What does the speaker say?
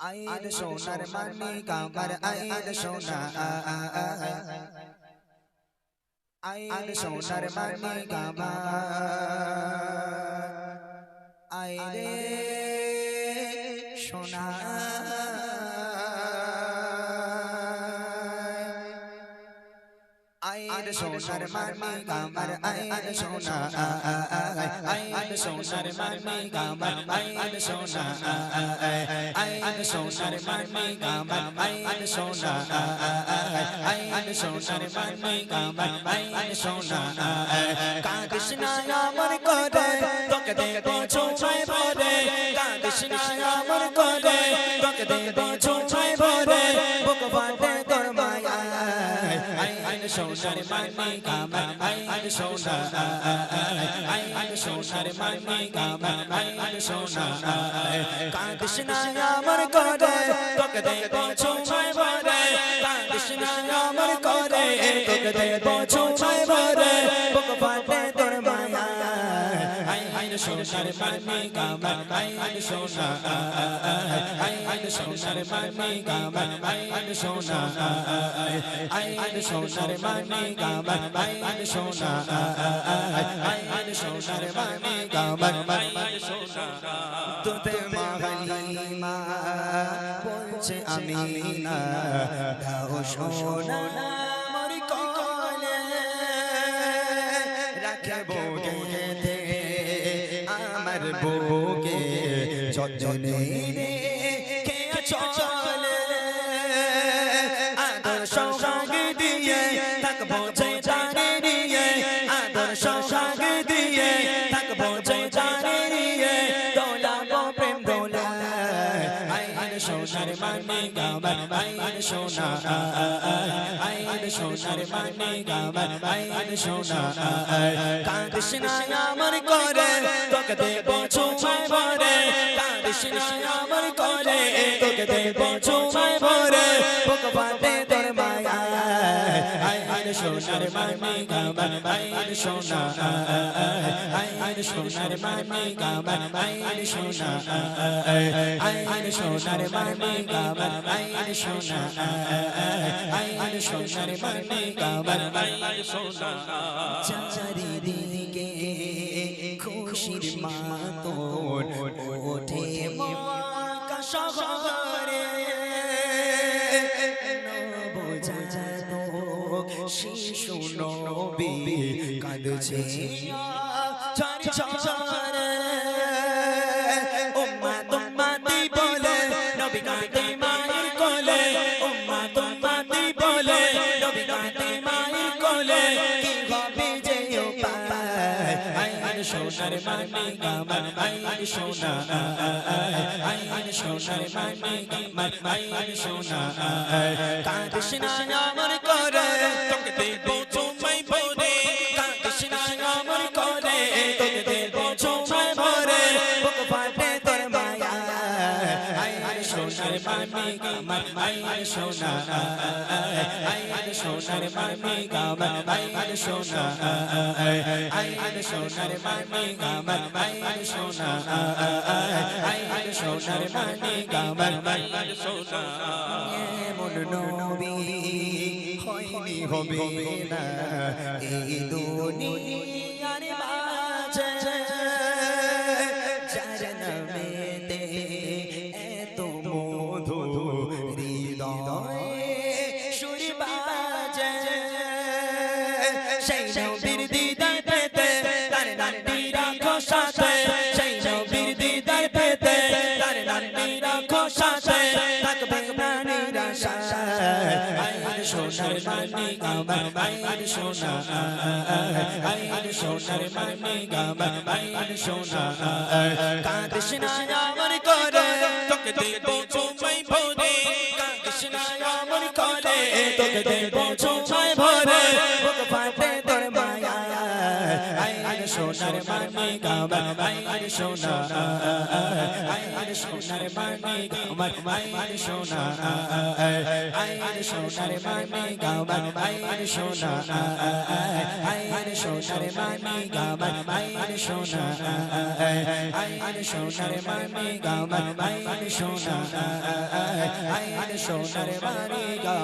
আইন সোনার মানিক কামার আইন সোনা আইন সোনার মানিক আমার আইরে আইন সোনার মানিক আমার আইন সোনা আইন সোনার মানিক আমার আইন সোনা আইন সোনার মানিক আমার আইন সোনা আইন সোনার মানিক আমার আইন সোনা না আমার করে তোকে দেব সোনার মানিক আমার আইন সোনা আইন সোনার মানিক আমার আইন সোনা কাঁদিস না আমার করে তোকে সোনার মানিক আমার আইন সোনা, আইন সোনার মানিক আমার আইন সোনা, আইন সোনার মানিক আমার আইন সোনা, আইন সোনার মানিক আমার আইন সোনা। তোতে মাগলিমা বলছে আমি না, দাও সোনা আমার কলে, রাখে যতনে কে চলে আদর সোনার মানে গামার আইন সোনা আইন সোনার মানে গামার আইন সোনা কাঁদিস না আমার করে তোকে দেব ছোঁয়ায় ভরে কাঁদিস না আমার করে তোকে দেব ছোঁয়ায় ভরে তোর মায়া আইন সোনার মানে গামার আইন সোনা আইন সোনার মানে গামার আইন সোনা আইন সোনার মানে গামার আইন সোনা আইন সোনার মানে গামার আইন সোনা চারিদিকে খুশির মাতন ওঠে মক্কা শহরে শিশু নবী কাঁদছে। ছড় ছড় সোনার মানে গামার আইন সোনা আইন সোনার মানে গামার আইন সোনা কাঁদিস না, আমার করে তোকে দেব মানে গামার আইন সোনা আইন সোনার মানে গামার আইন সোনা হয়নি হবে না। এই দুনিয়ার সেই নবীর দিদার পেতে তার নামটি রাখো সাথে সেই নবীর দিদার পেতে তার নামটি রাখো সাথে থাকবে না নিরাশা আইন সোনার মানি গামার আইন সোনা আইন সোনার মানি গামার আইন সোনা কাঁদিস না আমার করে তোকে দেব চুমাই ভরে। কাঁদিস না আমার করে তোকে দেব চুমাই সোনার মানি আমার আইর সোনা আইর সোনার সোনা সোনা সোনা সোনা সোনা